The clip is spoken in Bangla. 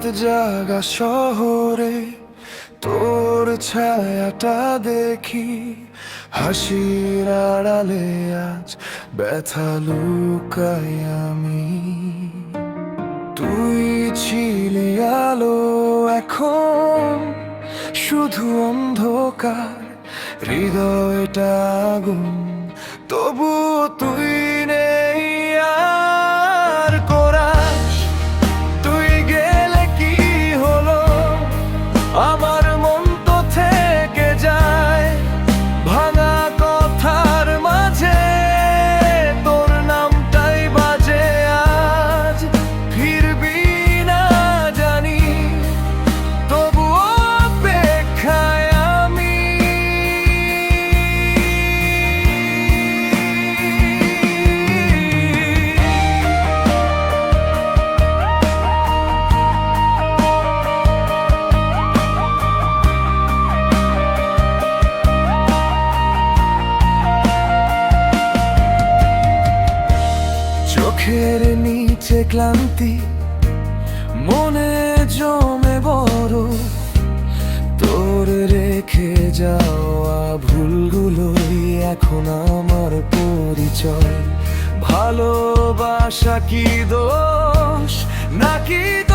রাত জাগা শহরে, তোর ছায়াটা দেখি। হাসির আড়ালে আজ ব্যথা লুকাই আমি। তুই ছিলি আলো এখন, শুধু অন্ধকার, হৃদয়টা আগুন তবু চোখের নিচে ক্লান্তি, মনে জমে বড়। তোর রেখে যাওয়া ভুলগুলোই এখন আমার পরিচয়। ভালোবাসা কি দোষ? নাকি